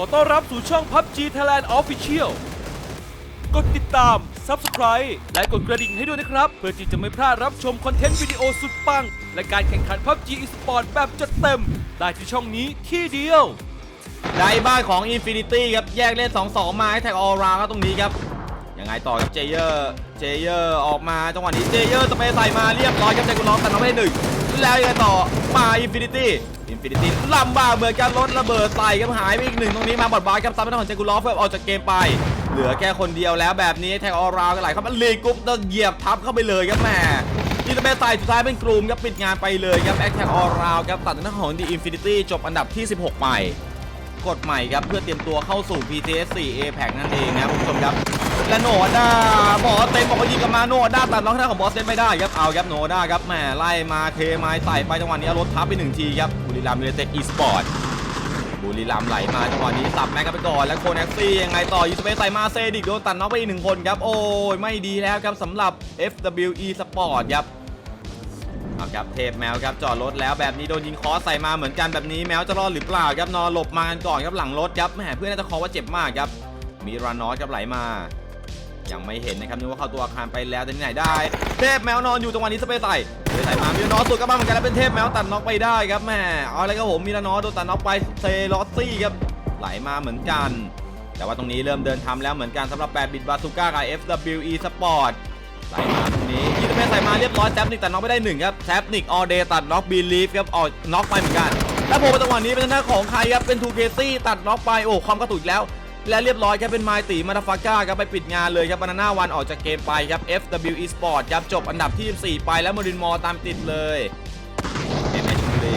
ขอต้อนรับสู่ช่อง PUBG Thailand Official กดติดตาม Subscribe และกดกระดิ่งให้ด้วยนะครับ เพื่อที่จะไม่พลาดรับชมคอนเทนต์วิดีโอสุดปัง และการแข่งขัน PUBG Esport แบบจัดเต็ม ได้ที่ช่องนี้ที่เดียวในบ้านของ Infinity ครับ แยกเล่น 2-2 มาให้แท็กออลราครับตรงนี้ครับ ยังไงต่อครับเจเยอร์ เจเยอร์ออกมาจังหวะนี้เจเยอร์สเปใส่มาเรียบร้อยครับใจกุลองตัดน้องไปหนึ่งแล้วยังไงต่อมา Infinity Infinity ลำบากเหมือนกันรถระเบิดใส่ครับหายไปอีกหนึ่งตรงนี้มาบอดบายครับซับไม่ได้ของเจกุลอฟเพื่อออกจากเกมไป เหลือแค่คนเดียวแล้วแบบนี้แท็กออราก็ไหลเข้ามาลีกรุ๊ปต้องเหยียบทับเข้าไปเลยครับแม่ที่สเปซใส่สุดท้ายเป็นกลุ่มครับปิดงานไปเลยครับแอคแท็กออราครับตัดหน้าของดีอินฟินิตี้จบอันดับที่ 16 ไป กฎใหม่ครับเพื่อเตรียมตัวเข้าสู่ PTS 4 A p a c นั่นเองนะครับคุณผู้ชมครับและโนด้าบอสเต็มบอกว่ายิงกับมาโนด้าตัดน้องทางด้าของบอสเต็มไม่ได้ครับเอาครับโนด้าครับแหมไล่มาเคไม้ใส่ไปจังหวะนี้รถทับไปหนึ่งทีครับบุรีรัมย์ยูไนเต็ดอีสปอร์ตบุรีรัมย์ไหลมาจังหวะนี้สับแม็กกันไปก่อนแล้วโคแน็กซี่ยังไงต่อยูสเปซใส่มาเซดิกโดนตัดน็อกไปอีกหนึ่งคนครับโอ้ยไม่ดีแล้วครับสำหรับ FWE Sport ครับ เอาครับเทพแมวครับจอดรถแล้วแบบนี้โดนยิงคอใส่มาเหมือนกันแบบนี้แมวจะรอดหรือเปล่าครับนอนหลบมากันก่อนครับหลังรถครับแหมเพื่อนน่าจะคอว่าเจ็บมากครับมีรานอสครับไหลมายังไม่เห็นนะครับนึกว่าเข้าตัวอาคารไปแล้วแต่ที่ไหนได้ เทพแมวนอนอยู่จังหวะนี้สเปซใส่สเปซใส่มามีรานอสสุดก็มาเหมือนกันแล้วเป็นเทพแมวตัดน็อกไปได้ครับแหมเอาอะไรครับผมมีรานอสโดนตัดน็อกไปเซลอสซี่ครับไหลมาเหมือนกัน แต่ว่าตรงนี้เริ่มเดินทำแล้วเหมือนกันสำหรับ8บิตบาซูก้ากับ FWE Sport ไหลมาตรงนี้ยีสเปซใส่มาเรียบร้อยแซปนิกตัดน็อกไม่ได้หนึ่งครับแซปนิกออเดย์ตัดน็อกบีลีฟครับออกน็อกไปเหมือนกันแล้วผมเป็นจังหวะนี้เป็นทางด้าของใครครับเป็นทูเคซี่ตัดน็อกไปโอ้ความกระตุกอีกแล้ว และเรียบร้อยครับเป็นไมตีมาตาฟาก้าครับไปปิดงานเลยครับบานาน่าวันออกจากเกมไปครับ FWE Sport ครับจบอันดับที่4ไปแล้วมรินมอตามติดเลยเอ็มเอชบี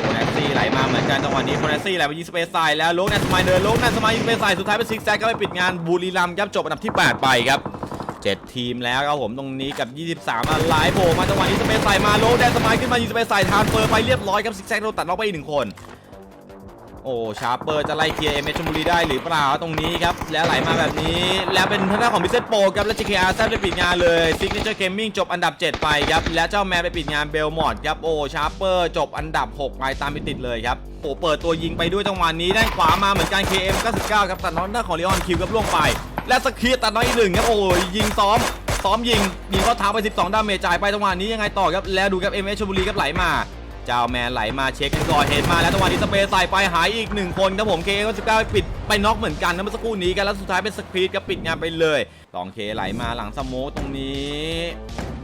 โคนัสซี่ไหลมาเหมือนกันจังหวะนี้โคนัสซี่ไหลไปยิงสเปซไซแล้วโลกนันสมายเดินโลกนันสมายยิงสเปซไซสุดท้ายเป็นซิกแซกก็ไปปิดงานบุรีรัมย์ครับจบอันดับที่ 8 ไปครับ 7 ทีมแล้วครับผมตรงนี้กับ 23มาหลายโผล่มาจังหวะนี้สเปซใส่มาโลแดนสมายขึ้นมายิงสเปซใส่ทานเฟอร์ไปเรียบร้อยครับซิกแซกโดนตัดน็อกไปอีกหนึ่งคน โอ้ชาร์เปอร์จะไล่เคลียร์เอเมชลบุรีได้หรือเปล่าตรงนี้ครับ แล้วไหลมาแบบนี้ แล้วเป็นทางด้านของบิเซตโปครับ และ GKR แซมไปปิดงานเลยซิกเนเจอร์เกมมิ่งจบอันดับ 7 ไปครับ และเจ้าแมนไปปิดงานเบลมอร์ดครับ โอ้ชาร์เปอร์จบอันดับ 6 ไปตามไปติดเลยครับโอ้เปิดตัวยิงไปด้วยจังหวะนี้ด้านขวามาเหมือนกัน KM 99ครับตัดน้องด้าของเลออนคิวครับล่วงไป และสกีตัดน้องอีกหนึ่งครับโอ้ยิงซ้อมซ้อมยิงยิงเข้าเท้าไป 12 ดาเมจจ่ายไปจังหวะนี้ยังไงต่อครับแล้วดูครับเอเมชลบุรีครับไหลมา เจ้าแมนไหลมาเช็คกันก่อนเห็นมาแล้วจังหวะนี้สเปรย์ใส่ไปหายอีกหนึ่งคนครับผมเคก็สิบเก้าปิดไปน็อกเหมือนกันนะเมื่อสักครู่นี้กันแล้วสุดท้ายเป็นสครีดก็ปิดงานไปเลยตองเคไหลมาหลังสโมตรงนี้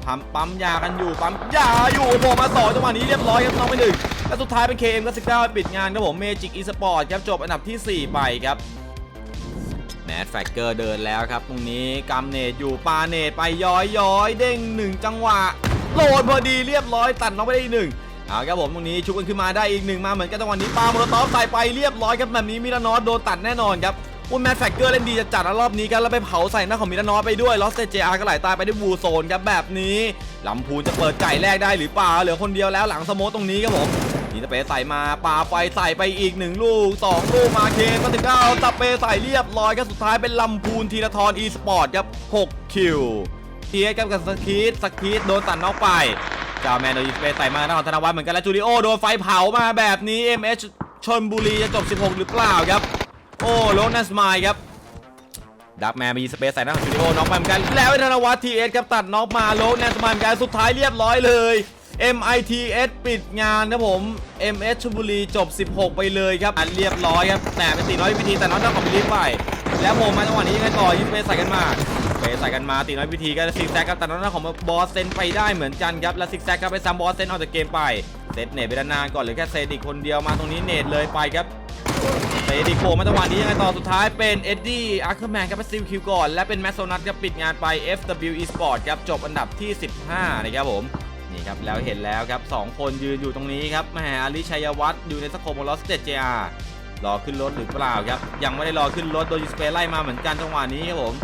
ทำปั๊มยากันอยู่ปั๊มยาอยู่โผล่มาสอจังหวะนี้เรียบร้อยครับน้องไปหนึ่งและสุดท้ายเป็นเคเอ็มก็สิบเก้าปิดงานครับผมเมจิกอีสปอร์ตครับจบอันดับที่ 4 ไปครับแมดแฟกเกอร์เดินแล้วครับ ตรงนี้กำเนตอยู่ปาเนตไปย้อยย้อยเด้งหนึ่งจังหวะโหลดพอดีเรียบร้อยตัดน้องไปได้หนึ่ง เอาครับผมตรงนี้ชุบกันขึ้นมาได้อีกหนึ่งมาเหมือนกันจังหวะนี้ปาโมโลตอฟใส่ไปเรียบร้อยครับแบบนี้มิลานอสโดนตัดแน่นอนครับอุ้แมดแฟกเกอร์เล่นดีจะจัดนะรอบนี้กันแล้วไปเผาใส่หน้าของมิลานอสไปด้วยลอสเตเจอาร์ก็ไหลตายไปด้วยบูโซนครับแบบนี้ลำพูนจะเปิดไก่แรกได้หรือเปล่าเหลือคนเดียวแล้วหลังสโมตรงนี้ครับผมนี่สเปใส่มาปาไฟใส่ไปอีกหนึ่งลูกสองลูกมาเคก็ถึงเก้าสเปใส่เรียบร้อยครับสุดท้ายเป็นลำพูนทีละทรอีสปอร์ตครับ6คิวเทียกับกับสกีดสกีดโดนตัดน็อกไป เจ้าแมนโดนยิงสเปซใส่มาหน้าของธนวัฒน์เหมือนกันแล้วจูริโอโดนไฟเผามาแบบนี้ MH ชนบุรีจะจบ 16 หรือเปล่าครับ โอ้โลนัสมายครับดักแมนมีสเปซใส่หน้าของจูริโอน็อกไปเหมือนกันแล้วธนวัฒน์ทีเอสครับตัดน็อกมาโลแนสมายเหมือนกันสุดท้ายเรียบร้อยเลย MITS ปิดงานนะผม MS ชลบุรีจบ 16 ไปเลยครับอันเรียบร้อยครับแต่เป็นตีน้อยพิธีแต่น้องเจ้าของบิลลี่ไปแล้วผมมาจังหวะนี้ยังไงต่อยิงสเปซใส่กันมา ใส่กันมาตีน้อยพิธีก็ซิกแซกครับแต่น้องเจ้าของบอสเซนไปได้เหมือนกันครับแล้วซิกแซกก็ไปซ้ำบอสเซนออกจากเกมไปเซตเนตไปด้านหน้าก่อนเหลือแค่เซดิกคนเดียวมาตรงนี้เนตเลยไปครับเตะดิโกมาจังหวะนี้ยังไงต่อสุดท้ายเป็นเอ็ดดี้อาร์เคอร์แมนครับไปซิลคิวก่อน และเป็นแมสโซนัทครับปิดงานไป FWE Sport ครับจบอันดับที่ 15 นะครับผม นี่ครับ แล้วเห็นแล้วครับ 2 คนยืนอยู่ตรงนี้ครับแหมอาลิชัยวัฒน์อยู่ในสโคปขอลอสเตจเจอรอขึ้นรถหรือเปล่าครับ ยังไม่ได้รอขึ้นรถโดนยูสเปรย์ไล่มาเหมือนกันจังหวะนี้ครับผม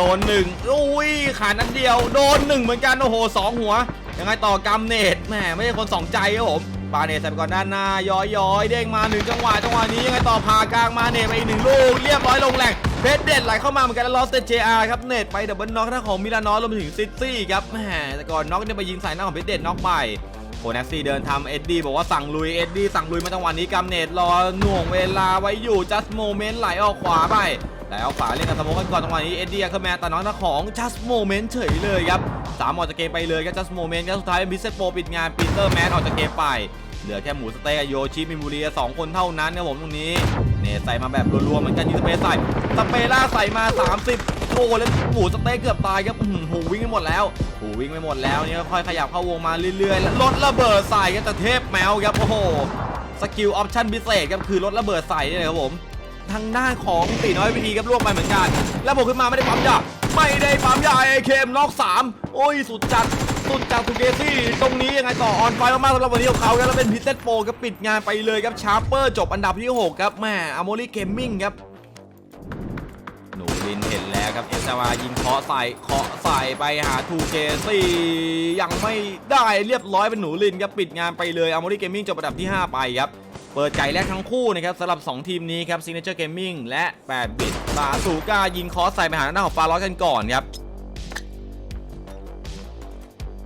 โดนหนึ่งอุ้ยขานัดเดียว โดนหนึ่งเหมือนกัน โอ้โหสองหัว ยังไงต่อกำเนตแหมไม่ใช่คนสองใจครับผมปาเนตใส่ไปก่อนด้านหน้าย้อยย้อยเด้งมาหนึ่งจังหวะจังหวะนี้ยังไงต่อพากลางมาเนตไปอีกหนึ่งลูกเรียบร้อยลงแหลกเพชรเด็ดไหลเข้ามาเหมือนกันแล้วลอสเตเจอาครับเนตไปดับเบิลน็อกหน้าของมิลานอสรวมถึงซิตี้ครับแหมแต่ก่อนน็อกเนี่ยไปยิงใส่หน้าของเพชรเด็ดน็อกไปโคนักซี่เดินทำเอ็ดดี้บอกว่าสั่งลุยเอ็ดดี้สั่งลุยมาจังหวะนี้กำเนตรอหน่วงเวลาไว้อยู่จัสโมเมนต์ไหลออกขวาไป ไหลออกขวาเล่นกับสโมกกันก่อนจังวะนี้เอ็ดดี้คือแมนตัดน้องน้าของจัสโมเมนต์เฉยเลยครับสามออกจากเกมไปเลยครับจัสโมเมนต์ครับสุดท้ายบิสเซตโปปิดงานปีเตอร์แมนออกจากเกมไปเหลือแค่หมูสเต๊กกับโยชิมิมูรีสองคนเท่านั้นครับผมตรงนี้เนตใส่มาแบบรัวๆเหมือนกันยิงสเปซใส่สเปล่าใส่มา 30โอ้แล้วหมูสเต๊กเกือบตายครับหูวิ่งไปหมดแล้วหูวิ่งไปหมดแล้วนี่ค่อยขยับเข้าวงมาเรื่อยๆแล้วรถระเบิดใส่กันแต่เทพแมวครับโอ้โหสกิลออปชั่นพิเศษครับคือรถระเบิดใส่นี่เลยครับผม ทางด้านของตีน้อยวิธีครับล่วงไปเหมือนกัน แล้วผมขึ้นมาไม่ได้ปั๊มยาไม่ได้ปั๊มยาไอเคมน็อกสามโอ้ยสุดจัดสุดจากทูเกซี่ตรงนี้ยังไงต่อออนไฟมากๆสำหรับวันนี้ของเขาครับแล้วเป็นพิเศษโปรครับปิดงานไปเลยครับชาร์เปอร์จบอันดับที่ 6 ครับแม่อโมลี่เกมมิ่งครับหนูลินเห็นแล้วครับเอสวายิงเคาะใส่เคาะใส่ไปหาทูเกซี่ยังไม่ได้เรียบร้อยเป็นหนูลินครับปิดงานไปเลยอโมลี่เกมมิ่งจบอันดับที่ 5 ไปครับ เปิดไก่แรกทั้งคู่นะครับสำหรับ 2 ทีมนี้ครับ Signature Gaming และ8บิตบาสูก้ายิงคอสใส่ไปหาหน้าของฟาร้อยกันก่อนครับ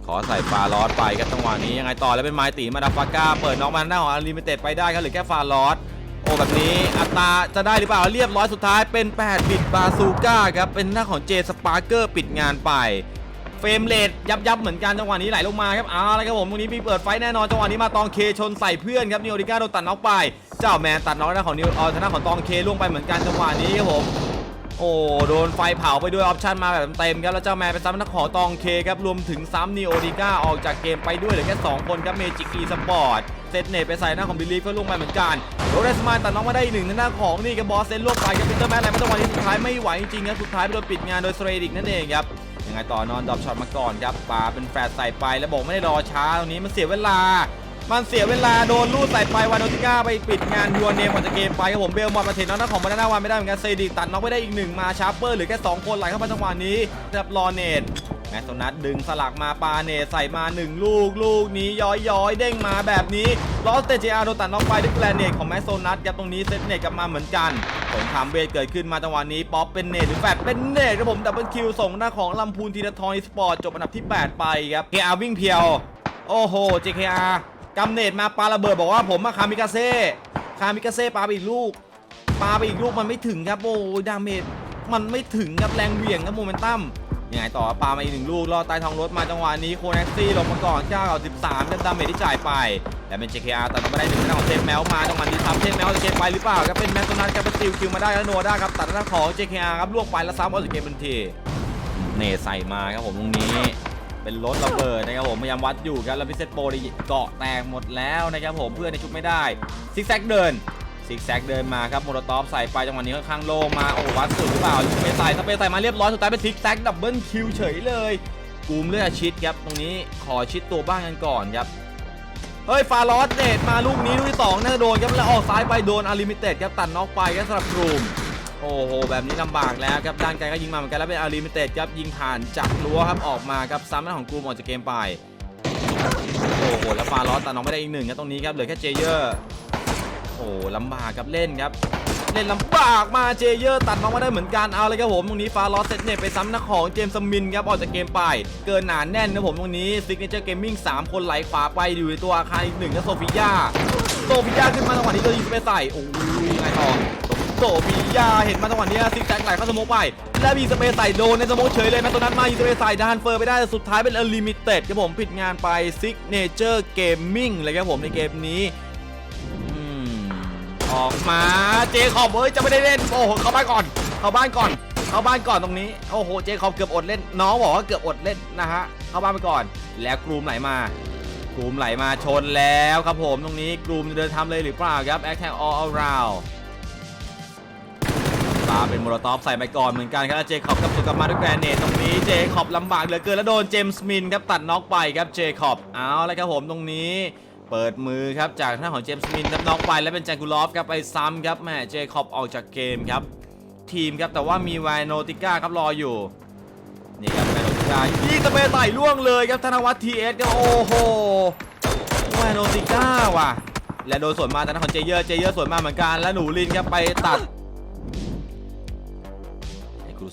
ขอใส่ฟาลอสไปครับจังหวะนี้ยังไงต่อแล้วเป็นไม้ตีมาดาฟาก้าเปิดน้องมาหน้าของอาริมิเต็ดไปได้ครับหรือแค่ฟาลอสโอ้แบบนี้อัตราจะได้หรือเปล่าเรียบร้อยสุดท้ายเป็น 8 บิตบาซูก้าครับเป็นหน้าของเจสปาร์เกอร์ปิดงานไป เฟรมเรทยับยับเหมือนกันจังหวะนี้ไหลลงมาครับเอาละครับผมตรงนี้มีเปิดไฟแน่นอนจังหวะนี้มาตองเคชนใส่เพื่อนครับนิโอริก้าโดนตัดน็อกไป เจ้าแมนตัดน็อกหน้าของนิวออทางด้านของตองเคล่วงไปเหมือนกันจังหวะนี้ครับผมโอ้โดนไฟเผาไปด้วยออปชั่นมาแบบเต็มครับแล้วเจ้าแมนเป็นซ้ำนักขอตองเคครับรวมถึงซ้ำนีโอดิก้าออกจากเกมไปด้วยเหลือแค่2คนครับเมจิกอีสปอร์ตเซตเนตไปใส่หน้าของบิลลีฟก็ล่วงไปเหมือนกันโรเดสมานตัดน้องมาได้อีกหนึ่งทางด้าของนี่กับบอสเซนล่วกไปกับปีเตอร์แมนอะไรไม่ต้องวันนี้สุดท้ายไม่ไหวจริงครับสุดท้ายไปโดนปิดงานโดยสเตรดิกนั่นเองครับ ยังไงต่อนอนดรอปช็อตมาก่อนครับปาเป็นแฟร์ใส่ไปแล้วบอกไม่ได้รอช้าตรงนี้มันเสียเวลา มันเสียเวลาโดนลูดใส่ไปวานโนติก้าไปปิดงานยัวเนมก่อนจะเกมไปครับผมเบลมอนมาเทนน้องน้าของบานาน่าวันไม่ได้เหมือนกันเซดิกตัดน็อกไม่ได้อีกหนึ่งมาชาร์เปอร์เหรือแค่2คนไหลเข้ามาจังหวะนี้รับรอเนตแมสโซนัทดึงสลักมาปาเนตใส่มา 1 ลูกลูกนี้ย้อยย้อยเด้งมาแบบนี้ลอสเตจอาร์โดนตัดน็อกไปด้วยแกลเนตของแมสโซนัทครับตรงนี้เซตเนตกลับมาเหมือนกันสงครามเวทเกิดขึ้นมาจังหวะนี้ป๊อปเป็นเนตหรือแฟดเป็นเนตครับผมดับเบิลคิวส่งหน้าของลำพูนทีนทรสปอร์ตจบอันดับที่ 8 ไปครับเ r วิ่งเพียวโอ้โห JKR กำเนิดมาปาระเบิดบอกว่าผมมาคามิกาเซ่คามิกาเซ่ปาไปอีกลูกปาไปอีกลูกมันไม่ถึงครับโอ้ดาเมจมันไม่ถึงครับแรงเหวี่ยงครับโมเมนตัมยังไงต่อปามาอีกหนึ่งลูกรอใต้ท้องรถมาจังหวะนี้โคเน็กซี่ลงมาก่อนเจ้าเก่า13ครับดาเมจที่จ่ายไปแต่เป็น JKR ตัดมาได้หนึ่งทางด้าของเทนแมวมาจังหวะนี้ทำเทนแมวจะเกมไปหรือเปล่าครับเป็นแมตต์นัทครับเป็นซิลคิวมาได้แล้วโนด้าครับตัดทางด้าของ JKR ครับลวกไปแล้วซ้ำออกจากเกมทันทีเนใส่มาครับผมตรงนี้ เป็นรถระเบิดนะครับผมพยายามวัดอยู่ครับแล้วพิเศษโปรดีเกาะแตกหมดแล้วนะครับผมเพื่อนในชุดไม่ได้ซิกแซกเดินซิกแซกเดินมาครับโมโตอฟใส่ไปจังหวะนี้ค่อนข้างโล่งมาโอ้วัดสุดหรือเปล่าสเปซใส่สเปซใส่มาเรียบร้อยสุดท้ายเป็นซิกแซกดับเบิลคิวเฉยเลยกูมเลือดชิดครับตรงนี้ขอชิดตัวบ้างกันก่อนครับเฮ้ยฟาลอสเนตมาลูกนี้ลูกที่สองน่าจะโดนครับแล้วออกซ้ายไปโดนอาริมิเต็ดครับตัดน็อกไปครับสำหรับกลุ่ม โอ้โห แบบนี้ลำบากแล้วครับ ด้านไกลก็ยิงมาเหมือนกันแล้วเป็นอาริมิเต็ดครับ ยิงผ่านจากรั้วครับออกมาครับซ้ำหน้าของกลุ่มออกจากเกมไป โอ้โห แล้วฟาลอสตัดน้องไม่ได้อีกหนึ่งครับตรงนี้ครับเหลือแค่เจเยอร์ โอ้ลำบากครับเล่นครับ เล่นลำบากมาเจเยอร์ตัดน้องมาได้เหมือนกันเอาเลยครับผมตรงนี้ฟาลอสเซตเน็ตไปซ้ำหน้าของเจมส์มินครับออกจากเกมไป เกินหนาแน่นนะผมตรงนี้ซิกเนเจอร์เกมมิ่ง3คนไหลขวาไปอยู่ในตัวอาคารอีกหนึ่งก็โซฟิยาโซฟิยาขึ้นมาจังหวะนี้โดนยิงไปใส่โอ้ยยังไงต่อโโซฟียาเห็นมาจังหวะนี้ซิกแซกไหลเข้าสโมกไป แล้วมีสเปซใส่โดนในสโมกเฉยเลยแมตตัวนั้นมายิงสเปซใส่ดานเฟอร์ไปได้แต่สุดท้ายเป็นอลิมิเต็ดครับผมผิดงานไปซิกเนเจอร์เกมมิ่งเลยครับผมในเกมนี้ออกมาเจคอบเอ้ยจะไม่ได้เล่นโอ้โหเข้าบ้านก่อนเข้าบ้านก่อนเข้าบ้านก่อนตรงนี้โอ้โหเจคอบเกือบอดเล่น น้องบอกว่าเกือบอดเล่นนะฮะเข้าบ้านไปก่อน แล้วกรูมไหลมากรูมไหลมาชนแล้วครับผมตรงนี้กรูมเดินทำเลยหรือเปล่าครับแอคแท็ก all around ปา เป็นโมโลตอฟใส่ไปก่อนเหมือนกันครับเจคอบกับสุกลับมาด้วยแกรเนตตรงนี้เจคอบลำบากเหลือเกินแล้วโดนเจมส์มินครับตัดน็อกไปครับเจคอบเอาเลยครับผมตรงนี้เปิดมือครับจากท่าของเจมส์มินครับน็อกไปแล้วเป็นแจคูลอฟครับไปซ้ำครับแหม่เจคอบออกจากเกมครับทีมครับแต่ว่ามีไวโนติก้าครับรออยู่นี่ครับไวโนติก้ายี่สเปรย์ไต่ล่วงเลยครับธนวัฒน์ทีเอสครับโอ้โหไวโนติก้าว่ะและโดนสวนมาแต่ทาของเจเยอร์ เจเยอร์สวนมาเหมือนกัน แล้วหนูลินครับไปตัด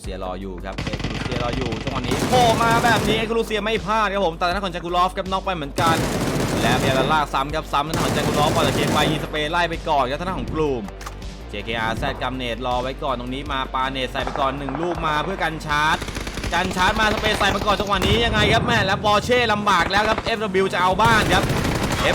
เซียรออยู่ครับเอกลูเซียรออยู่จังหวะนี้โผล่มาแบบนี้เอกลูเซียไม่พลาดครับผมแต่ทางด้านของจากุลอฟครับน็อกไปเหมือนกัน แล้วพยายามลากซ้ำครับซ้ำทางด้านของจ็คกุลอฟก่อนจะเกมไปยิงสเปรย์ไล่ไปก่อนครับทางด้านของกลุ่ม JKR แซดกำเนตรอไว้ก่อนตรงนี้มาปาเนตใส่ไปก่อนหนึ่งลูกมาเพื่อกันชาร์จกันชาร์จมาสเปรย์ใส่มาก่อนจังหวะนี้ยังไงครับแม่แล้วบอเช่ลำบากแล้วครับ FW จะเอาบ้านครับ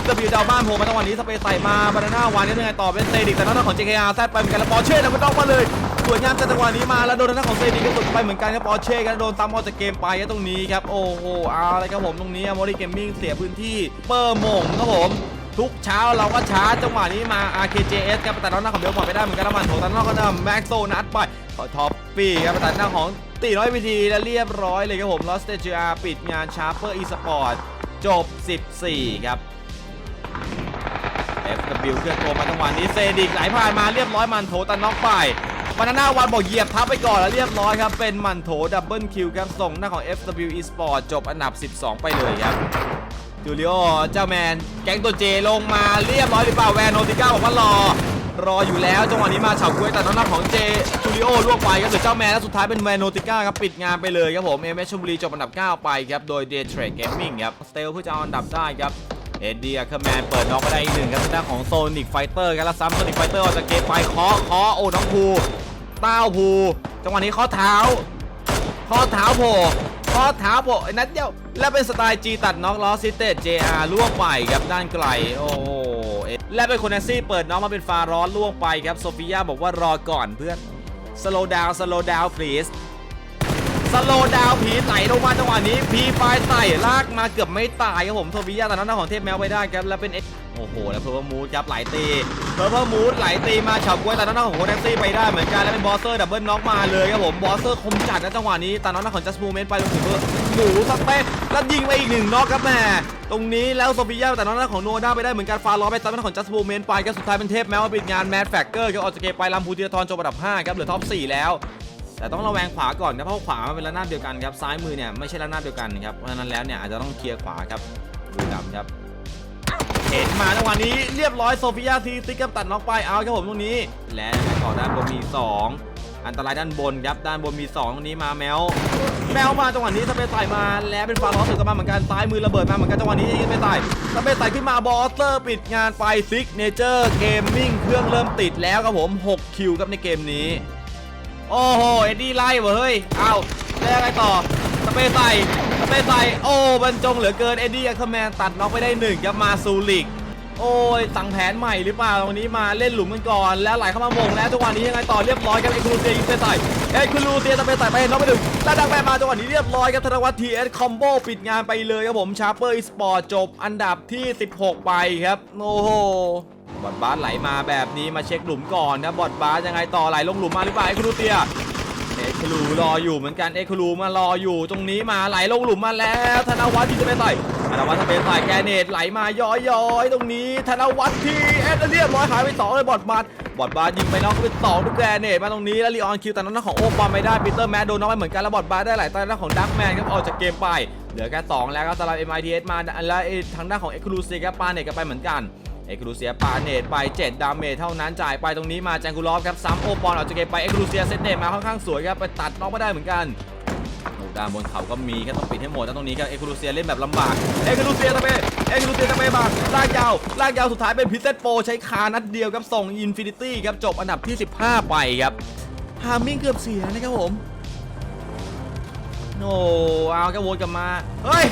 FW จะเอาบ้านโผล่มาจังหวะนี้สเปรย์ใส่มาบานาน่าวันยังไงต่อเป็นเซดิกแต่ทางด้านของ JKR แซดไปเหมือนกันแล้วบอเช่แล้วก็ต้องมาเลย สวยงามจากจังหวะนี้มาแล้วโดนทางด้านของเซดิกก็สุดไปเหมือนกันครับบอเช่ก็โดนตามออกจากเกมไปตรงนี้ครับ โอ้โหเอาเลยครับผมตรงนี้มอริเกมมิ่งเสียพื้นที่เปิร์มงครับผมทุกเช้าเราก็ช้าจังหวะนี้มา RKJS ครับแต่ด้านหน้าของเบลบอไปได้เหมือนกันแล้วมันโถด้านนอกก็จะแม็กโซนัดไปขอท็อปปี้ครับแต่ด้านหน้าของตีร้อยวิธีและเรียบร้อยเลยครับผมลอสเตจอาปิดงานชาร์เปอร์อีสปอร์ตจบ 14 ครับ FW เคลื่อนตัวมาจังหวะนี้เซดิกไหลผ่านมาเรียบร้อยมันโถตันน็อกไป บานาน่าวันบอกเหยียบทับไปก่อนแล้วเรียบร้อยครับ เป็นมันโถดับเบิลคิวครับ ส่งหน้าของ FW Esport จบอันดับ 12 ไปเลยครับจูเลียเจ้าแมน แก๊งตัวเจลงมาเรียบร้อยหรือเปล่าแวนโนติก้าบอกว่ารอ รออยู่แล้วจังหวะนี้มาเฉาก้วยแต่น้องนัของเจจูเลียล่วงไปครับเหลือเจ้าแมนแล้วสุดท้ายเป็นแวนโนติก้าครับปิดงานไปเลยครับผมเอเมชลบุรีจบอันดับ 9 ไปครับโดย Day Trade Gaming ครับสเตลเพื่อจะเอาอันดับได้ครับเอ็ดดี้อะเคแมนเปิดน็อกไปได้อีกหนึ่งครับทางด้านของโซนิกไฟเตอร์ครับแล้วซ้ำโซนิกไฟเตอร์ออกจากเกมไปเคาะเคาะโอ้น้องภู เต้าภูจังหวะนี้เคาะเท้า ข้อเท้าโผล่ข้อเท้าโผล่ไอ้นัดเดียว และเป็นสไตล์จีตัดน็อกล้อซิเตจ JR ล่วงไปครับด้านไกล โอ้โหและเป็นคนแนซี่เปิดน้องมาเป็นฟาร้อนล่วงไปครับ โซฟิยาบอกว่ารอก่อนเพื่อน slow down slow down please สโลดาวผีไหลลงมาจังหวะนี้ พีไฟใส่ลากมาเกือบไม่ตายครับผมโทบิยาแต่นั้นของเทพแมวไปได้ครับ แล้วเป็นเอ็ โอ้โห แล้วเพอร์เพอร์มูดครับไหลตีเพอร์เพอร์มูดไหลตีมาเฉาก้วยแต่นั้นของโคแท็กซี่ไปได้เหมือนกันแล้วเป็นบอสเซอร์ดับเบิลน็อกมาเลยครับผมบอสเซอร์คมจัดนะจังหวะนี้แต่นั้นของจัสมูเมนต์ไปลงถึงหมูสเปกแล้วยิงไปอีกหนึ่งน็อกครับแม่ตรงนี้แล้วโซฟิยาแต่นั้นของโนด้าไปได้เหมือนกันฟาล้อไปตามนั้นของจัสมูเมนไปครับสุดท้ายเป็นเทพแมวมาปิดงานแมดแฟกเกอร์ครับออกจากเกมไปลำพูธีรทรจบอันดับห้าครับเหลือท็อปสี่แล้ว แต่ต้องระแวงขวาก่อนครับเพราะขวามันเป็นระนาบเดียวกันครับซ้ายมือเนี่ยไม่ใช่ระนาบเดียวกันครับเพราะฉะนั้นแล้วเนี่ยอาจจะต้องเคลียร์ขวาครับดูดำครับ เห็นมาจังหวะนี้เรียบร้อยโซฟิยาทีติกกับตัดน็อกไปเอาครับผมตรงนี้ และต่อด้านบนมี 2 อันตรายด้านบนครับด้านบนมี 2 ตรงนี้มาแมว แมวมาจังหวะนี้สเปซใส่มาแล้วเป็นฟาร์ลอสสึกกันมาเหมือนกันซ้ายมือระเบิดมาเหมือนกันจังหวะนี้ยิงไปใส่สเปซใส่ขึ้นมาบอสเตอร์ปิดงานไปซิกเนเจอร์เกมมิ่งเครื่องเริ่มติดแล้วครับผม6คิวครับในเกมนี้โอ้โหเอ็ดดี้ไล่เว้ยเฮ้ยเอาแล้วไงต่อสเปซใส่ สเปใส่โอ้บรรจงเหลือเกินเอ็ดดี้อัคแมนตัดน็อกไปได้หนึ่งครับมาซูลิก โอ้ยสั่งแผนใหม่หรือเปล่าตรงนี้มาเล่นหลุมกันก่อน แล้วไหลเข้ามามงแล้วจังหวะนี้ยังไงต่อเรียบร้อยครับเอ็กซ์คลูเซียยิงไปใส่เอ็กซ์คลูเซียสเปใส่ไปน็อกไปหนึ่งแล้วดักแมนมาจังหวะนี้เรียบร้อยครับธนวัฒน์ทีเอสคอมโบปิดงานไปเลยครับผมชาร์เปอร์อีสปอร์ตจบอันดับที่ 16 ไปครับโอ้โหบอดบาสไหลมาแบบนี้มาเช็คหลุมก่อนนะบอดบาสยังไงต่อไหลลงหลุมมาหรือเปล่าเอ็กซ์คลูเซีย อ็กซ์คลูรออยู่เหมือนกันเอ็กซ์คลูมารออยู่ตรงนี้มาไหลลงหลุมมาแล้วธนวัฒน์ที่จะไปใส่ธนวัฒน์จะไปใส่แกเนตไหลมาย้อยๆตรงนี้ ธนวัฒน์ที่เอ็ดเรียบร้อยหายไปสองเลยบอดบาสบอดบาสยิงไปน็อกไปสองด้วยแกเนตมาตรงนี้แล้วลีออนคิวแต่นั้นของโอปอมไม่ได้ปีเตอร์แมนโดนน็อกไปเหมือนกันแล้วบอดบาสได้หลายตาด้นของดักแมนครับออกจากเกมไปเหลือแค่สองแล้วก็สำหรับ MITS มาแล้วไอ้ทางด้านของเอ็กซ์คลูซีครับปาเนตกันไปเหมือนกัน เอกลูเซียปาเนตไป 7 ดาเมจเท่านั้นจ่ายไปตรงนี้มาแจงกูลอฟครับซ้ำโอปอนออกจากเกมไปเอกลูเซียเซตเนตมาค่อนข้างสวยครับไปตัดน้องไม่ได้เหมือนกันโอ้ด้านบนเขาก็มีแค่ต้องปิดให้หมดตรงนี้ครับเอกลูเซียเล่นแบบลำบากเอกลูเซียตะเปเอกลูเซียตะเปมาลากยาวลากยาวสุดท้ายเป็นพิเศษโปใช้คานัดเดียวครับส่งอินฟินิตี้ครับจบอันดับที่ 15 ไปครับฮามิ่งเกือบเสียนะครับผมโอ้เอาแค่วนกลับมา เฮ้ย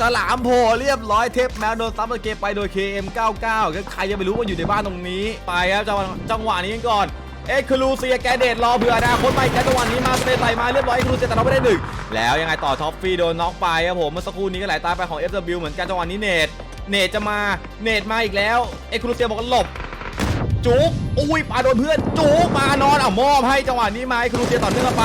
ฉลามโผล่เรียบร้อยเทปแมวโดนซับเกมไปโดย KM99 ก็ใครจะไปรู้ว่าอยู่ในบ้านตรงนี้ ไปครับจังหวะจังหวะนี้กันก่อนเอ็กซ์คลูเซียแกเดตรอเผื่อนาคตไปแกจังหวะนี้มาสเปนใส่มาเรียบร้อยเอ็กซ์คลูเซียแต่เราไม่ได้หนึ่งแล้วยังไงต่อท็อปฟีโดนน็อกไปครับผมเมื่อสักครู่นี้ก็ไหลตาไปของ FW เหมือนกันจังหวะนี้เนตเนตจะมาเนตมาอีกแล้วเอ็กซ์คลูเซียบอกว่าหลบจุกอุ้ยปาโดนเพื่อนจุกมานอนอะมอบให้จังหวะนี้มาให้ครูเซียต่อเนื่องไป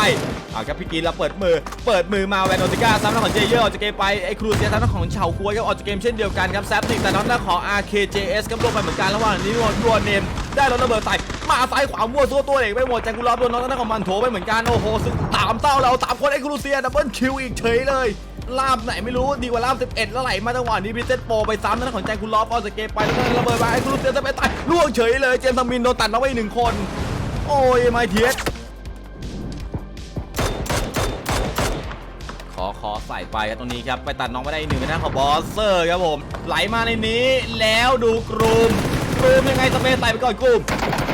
อาครับพี่กินเราเปิดมือ เปิดมือมาแวนโอติก้าซ้ำหน้าของเจเยอร์ออกจากเกมไปไอ้ครูเซียซ้ำหน้าของเฉาควยก็ออกจากเกมเช่นเดียวกันครับแซปติกแต่น้องหน้าของ RKJS ก็ลงไปเหมือนกันระหว่างนี้รัวเนมได้รถระเบิดใส่มาซ้ายขวามั่วตัวตัวเองไปหมดแจงกุลาบโดนน้องหน้าของมันโถไปเหมือนกันโอ้โหซึ่งตามเต้าเราตามคนไอ้ครูเซียดับเบิลคิวอีกเฉยเลยลาบไหนไม่รู้ดีกว่าลาบ 11 แล้วไหลมาจังหวะนี้พิเศษโปไปซ้ำนั่นของแจงกุลอฟออกจากเกมไปแล้วก็ระเบิดมาไอ้ครูเซียจะไปตายล่วงเฉยเลย เจมส์ทมินโดนตัดมาไว้อีกหนึ่งคน โอ้ยไม่เทียส อคอใส่ไปครับตรงนี้ครับไปตัดน้องไม่ได้หนึ่งนะของบอสเซอร์ครับผมไหลมาในนี้แล้วดูกรูมกรูมยังไงสเปซใส่ไปก่อนกรูม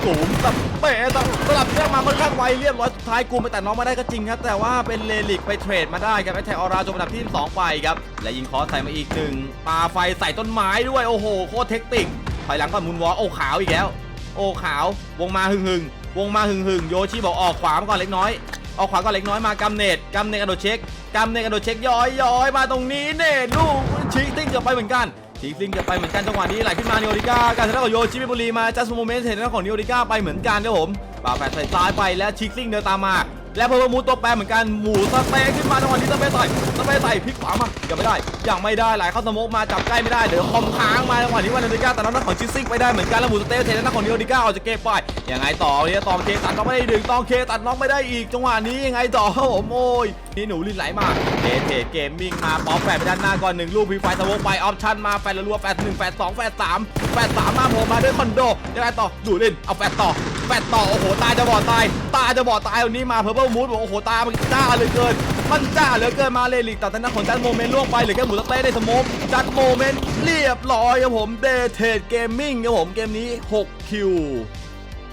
กรูมสเปซสลับเรียกมาค่อนข้างไวเรียบร้อยสุดท้ายกรูมไปตัดน้องมาได้ก็จริงครับ แต่ว่าเป็นเลลิกไปเทรดมาได้ครับไอแทออราจบอันดับที่สองไปครับและยิงคอใส่มาอีกหนึ่งปาไฟใส่ต้นไม้ด้วยโอ้โหโคตรเทคนิคถอยหลังก่อนมุนวอลโอ้ขาวอีกแล้ว โอ้ขาววงมาหึงหึงวงมาหึงหึงโยชิบอกออกขวามาก่อนเล็กน้อย เอาขวาก็เล็กน้อยมากำเนตกำเนตกระโดดเช็คกำเนตกระโดดเช็คย้อยย้อยมาตรงนี้เนตลูกชิคซิ่งเกือบไปเหมือนกันชิคซิ่งเกือบไปเหมือนกันจังหวะนี้ไหลขึ้นมาเนโอริก้าการชนะของโยชิเมบุรีมาจัสโมเมนต์เห็นหน้าของเนโอริก้าไปเหมือนกันครับผมป่าแปดใส่ซ้ายไปและชิคซิ่งเดินตามมา และเพอร์มูตัวแปรเหมือนกันหมูสเต็กขึ้นมาจังหวะนี้สเปซใส่สเปซใส่พลิกขวามายังไม่ได้ยังไม่ได้ไหลเข้าสมกมาจับใกล้ไม่ได้เดี๋ยวคอมค้างมาจังหวะนี้วันเนโอริก้าแต่น้องของชิกซิ่งไปได้เหมือนกันแล้วหมูสเต็กเทนหน้าของเนโอริก้าออกจากเกมไปยังไงต่อเนี่ยตองเคตัดน้องไม่ได้ดึงตองเคตัดน้องไม่ได้อีกจังหวะนี้ยังไงต่อผมโอ้ยนี่หนูลินไหลมาเทเทเกมมิ่งมาป๊อปแปดไปด้านหน้าก่อนหนึ่งลูกพีไฟสโมกไปออปชั่นมาแฟนรัวแปดหนึ่งแปดสองแปดสามแปดสามมาโผล่มาด้วยคอนโดยังไงต่อดูลินเอาแปดต่อ แปดต่อ โอ้โห ตาจะบอดตาย ตาจะบอดตายวันนี้มาเพอร์เบิลมูดบอกโอ้โห ตามันจ้าเหลือเกิน มันจ้าเหลือเกิน มาเลยลิกตัดทางด้านของจัดโมเมนต์ล่วงไปเหลือแค่หมูสะเต้ในสโมจัดโมเมนต์เรียบร้อยครับผม เดเทดเกมมิ่งครับผมเกมนี้ 6 คิว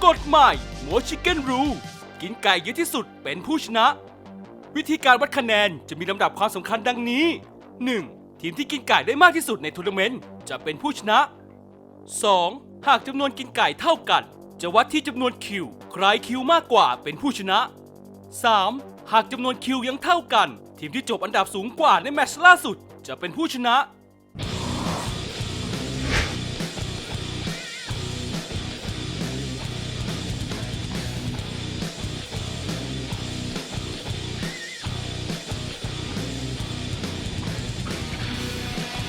กฎใหม่หมูชิคเก้นรูกินไก่เยอะที่สุดเป็นผู้ชนะ วิธีการวัดคะแนนจะมีลำดับความสำคัญดังนี้ 1. ทีมที่กินไก่ได้มากที่สุดในทัวร์นาเมนต์จะเป็นผู้ชนะ 2. หากจำนวนกินไก่เท่ากัน จะวัดที่จำนวนคิว ใครคิวมากกว่าเป็นผู้ชนะ 3. หากจำนวนคิวยังเท่ากัน ทีมที่จบอันดับสูงกว่าในแมตช์ล่าสุด จะเป็นผู้ชนะ